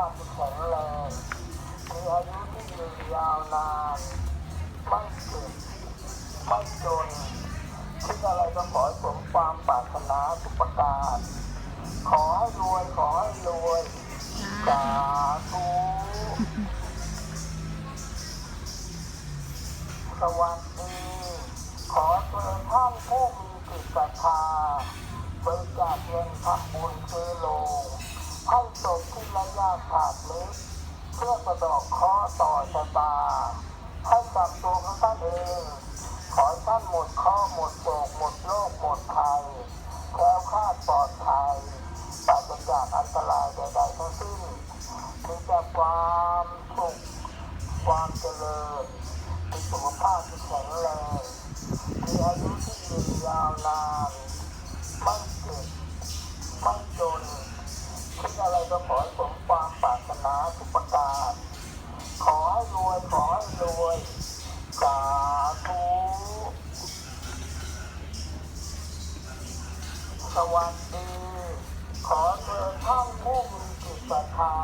าพที่แข็งแรงมีอายุที่ยืนยาวนานไม่เจ็บไม่จนคิดอะไรก็ขอให้สมความปรารถนาทุกประการ ขอให้รวยขอให้รวยสาธุสวัสดีขอเชิญท่านผู้มีจิตศรัทธาบริจาคเงินทำบุญซื้อโล ที่ระยะขาดเล็กเพื่อสะดอกเคราะห์ต่อชะตาให้กับตัวของท่านเอง ขอท่านหมดข้อหมดโศกหมดโรคหมดภัยแคล้วคลาดปลอดภัยปราศจากอันตรายใดๆทั้งสิ้นมีแต่ความสุขความเจริญมีสุขภาพที่แข็งแรงมีอายุที่ยืนยาวนานไม่เจ็บไม่จนคิดอะไรก็ขอให้ ขอรวยสาธุสวัสดี ขอเชิญท่านผู้มีจิตศรัทธา